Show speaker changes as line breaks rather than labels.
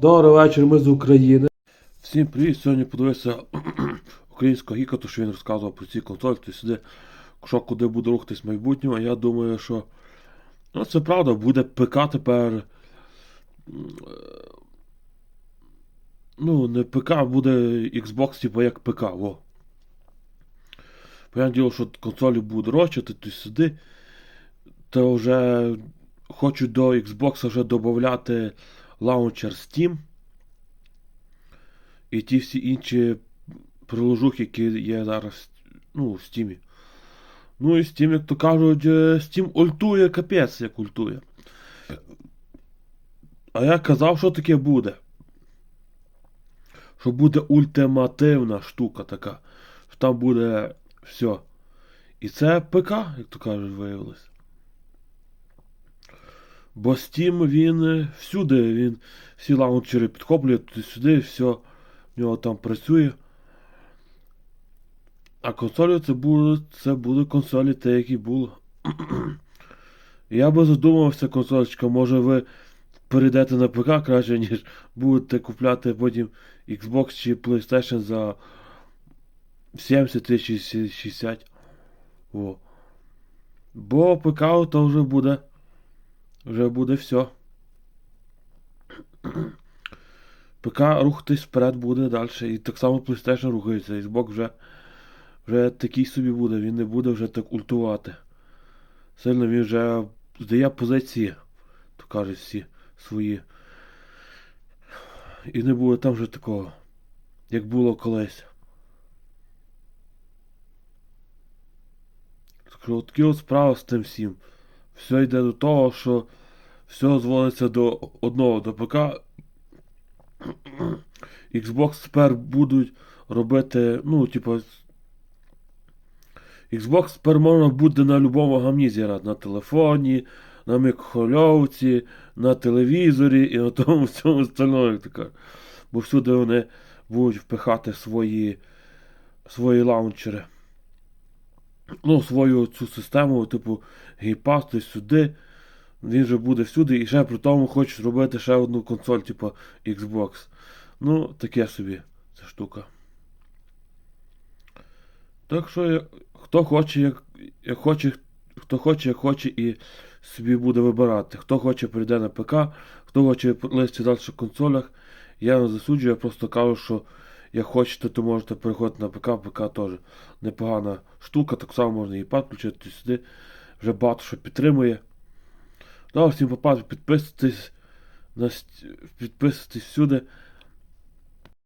Добрий вечір, ми з України. Всім привіт! Сьогодні подивився українського гіка, то що він розказував про ці консолі, то сюди, що куди буде рухатись в майбутньому. А я думаю, що ну, це правда, буде ПК тепер. е, Ну, не ПК, а буде Xbox, типу як ПК, во. Понятне діло, що консолі будуть дорожчі, то сюди. То вже хочу до Xbox вже додати лаунчер Steam. І ті всі інші приложухи, які є зараз ну, в Steam. Ну і Steam, як то кажуть, е, Steam ультує капець, як ультує. А я казав, що таке буде. Що буде ультимативна штука така. Що там буде все. І це ПК, як то кажуть, виявилось. Бо Steam він е, всюди, він всі лаунчери підхоплює туди-сюди, все в нього там працює. А консолі це буде, це були консолі те, які були. Я би задумався, консольчика, може ви перейдете на ПК краще, ніж будете купляти потім Xbox чи PlayStation за 70 чи 60. О. Бо ПК то вже буде. Вже буде все. ПК рухатись вперед буде далі. І так само PlayStation рухається. Xbox вже, вже такий собі буде, він не буде вже так ультувати. Сильно він вже здає позиції, то кажуть всі свої. І не буде там вже такого, як було колись. Такі от справи з тим всім. Все йде до того, що все зводиться до одного до ПК. Xbox тепер будуть робити, ну, типу. Xbox тепер можна буде на будь-якому гамні зіграти. На телефоні, на мікрохвильовці, на телевізорі і на тому всьому остальному, як кажуть. Бо всюди вони будуть впихати свої, свої лаунчери. Ну, свою цю систему, типу, гейпас, то сюди. Він же буде всюди і ще при тому хоче зробити ще одну консоль, типу Xbox. Ну, таке собі ця штука. Так що, я- хто хоче, як, як хоче, хто хоче, як хоче і собі буде вибирати. Хто хоче, прийде на ПК, хто хоче листи далі в консолях. Я не засуджую, я просто кажу, що як хочете, то можете переходити на ПК, ПК теж непогана штука, так само можна і пад включити сюди. Вже багато що підтримує. Ну, всім попад, підписуйтесь, підписуйтесь всюди.